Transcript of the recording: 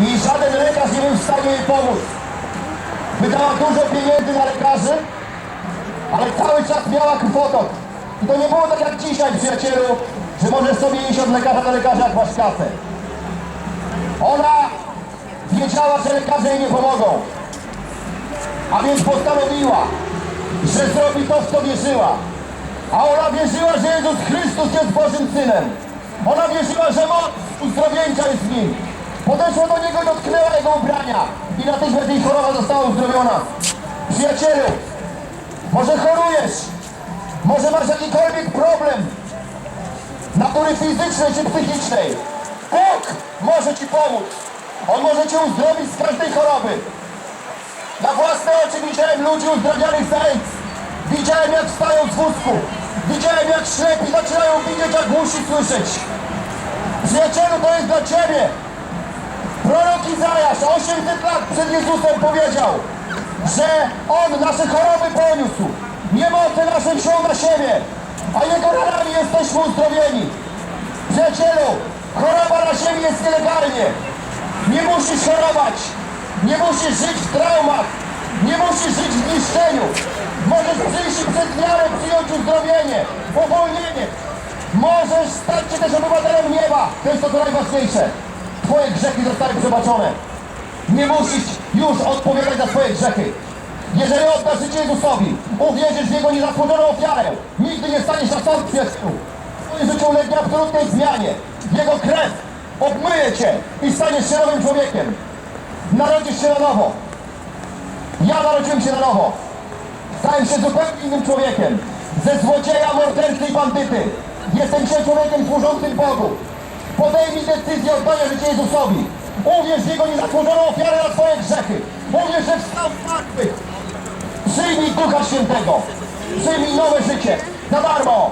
i żaden lekarz nie był w stanie jej pomóc. Wydała dużo pieniędzy na lekarzy, ale cały czas miała krwotok. I to nie było tak jak dzisiaj, przyjacielu, że możesz sobie iść od lekarza do lekarza, jak masz kasę. Ona wiedziała, że lekarze jej nie pomogą. A więc postanowiła, że zrobi to, w co wierzyła. A ona wierzyła, że Jezus Chrystus jest Bożym Synem. Ona wierzyła, że moc uzdrowieńcza jest w nim. Podeszła do niego i dotknęła jego ubrania. I natychmiast jej choroba została uzdrowiona. Przyjacielu, może chorujesz, może masz jakikolwiek problem natury fizycznej czy psychicznej. Bóg może Ci pomóc. On może Cię uzdrowić z każdej choroby. Na własne oczy widziałem ludzi uzdrowionych z AIDS. Widziałem jak wstają z wózku. Widziałem jak ślepi zaczynają widzieć, a głusi słyszeć. Przyjacielu, to jest dla Ciebie. Izajasz 800 lat przed Jezusem powiedział, że On nasze choroby poniósł. Niemoce nasze wziął na siebie, a Jego ranami jesteśmy uzdrowieni. Przyjacielu, choroba na ziemi jest nielegalnie. Nie musisz chorować. Nie musisz żyć w traumach. Nie musisz żyć w niszczeniu. Możesz przyjść i przez wiarę przyjąć uzdrowienie, uwolnienie. Możesz stać się też obywatelem nieba. To jest to, co najważniejsze. Twoje grzechy zostały przebaczone. Nie musisz już odpowiadać za swoje grzechy. Jeżeli oddasz życie Jezusowi, uwierzysz w Jego niezasłużoną ofiarę, nigdy nie staniesz na sąd przyjaciół. Twoje życie ulegnie absolutnej zmianie. Jego krew obmyje Cię i staniesz się nowym człowiekiem. Narodzisz się na nowo. Ja narodziłem się na nowo. Stałem się zupełnie innym człowiekiem. Ze złodzieja, mordercy i bandyty. Jestem dzisiaj człowiekiem służącym Bogu. Podejmij decyzję oddania życia Jezusowi. Uwierz w Jego niezasłużoną ofiarę na Twoje grzechy. Uwierz, że wstał z martwych. Przyjmij Ducha Świętego. Przyjmij nowe życie. Za darmo.